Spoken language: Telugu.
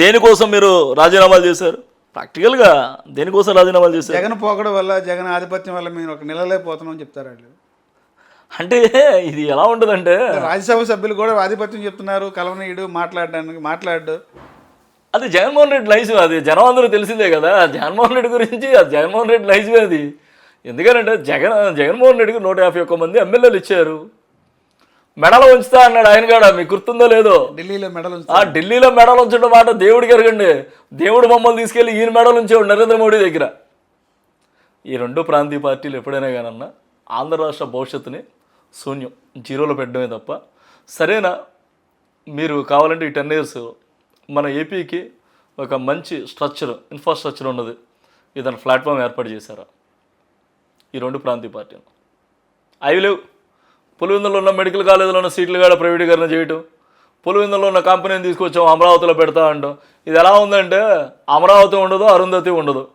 దేనికోసం మీరు రాజీనామాలు చేశారు? ప్రాక్టికల్గా దేనికోసం రాజీనామాలు చేశారు? జగన్ పోకడం వల్ల జగన్ ఆధిపత్యం వల్ల మేము ఒక నిలలేకపోతున్నాం చెప్తారు వాళ్ళు? అంటే ఇది ఎలా ఉంటుందంటే రాజ్యసభ సభ్యులు కూడా ఆధిపత్యం చెప్తున్నారు కలవనీయుడు మాట్లాడడానికి మాట్లాడు. అది జగన్మోహన్ రెడ్డి లైఫ్ అది జనం అందరూ తెలిసిందే కదా. జగన్మోహన్ రెడ్డి గురించి అది జగన్మోహన్ రెడ్డి లైఫ్ అది. ఎందుకంటే జగన్ జగన్మోహన్ రెడ్డికి నూట యాభై ఒక్క మంది ఎమ్మెల్యేలు ఇచ్చారు. మెడలు ఉంచుతా అన్నాడు ఆయన కాడ. మీకు గుర్తుందో లేదో? ఢిల్లీలో మెడలు ఆ ఢిల్లీలో మెడలు ఉంచడం మాట దేవుడికి ఎరగండి. దేవుడు మమ్మల్ని తీసుకెళ్ళి ఈయన మెడలు ఉంచేవాడు నరేంద్ర మోడీ దగ్గర. ఈ రెండు ప్రాంతీయ పార్టీలు ఎప్పుడైనా కానన్నా ఆంధ్ర రాష్ట్ర భవిష్యత్తుని శూన్యం జీరోలో పెట్టడమే తప్ప. సరేనా? మీరు కావాలంటే ఈ టెన్ ఇయర్స్ మన ఏపీకి ఒక మంచి స్ట్రక్చర్ ఇన్ఫ్రాస్ట్రక్చర్ ఉన్నది. ఏదైనా ప్లాట్ఫామ్ ఏర్పాటు చేశారా. ఈ రెండు ప్రాంతీయ పార్టీలు. అవి లేవు పులివెందులో ఉన్న మెడికల్ కాలేజీలో ఉన్న సీట్లు కూడా ప్రైవేటీకరణ చేయటం పులివెందులో ఉన్న కంపెనీని తీసుకొచ్చాం అమరావతిలో పెడతా అంటాం. ఇది ఎలా ఉందంటే అమరావతి ఉండదు అరుంధతి ఉండదు.